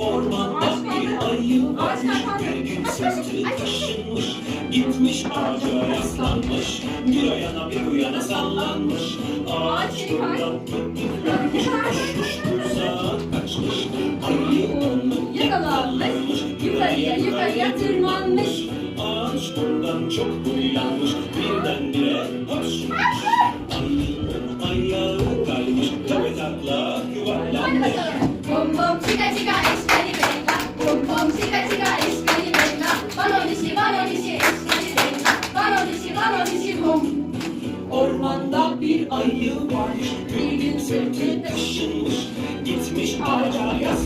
Ormanda bir ayı varmış Bir gün sırtı taşınmış Gitmiş ağaca yaslanmış Bir o yana bir bu yana sallanmış. Ağaç buradan tutmuş Uzağa kaçmış Ayı onu yakalanmış Yukarıya yukarıya tırmanmış. Ağaç bundan çok huylanmış Birdenbire hoş Ayının ayağı kaymış Tepe takla yuvarlanmış. Bom bom bum. Ormanda bir ayı varmış Bir gün sırtı taşınmış Gitmiş ağaca yaslanmış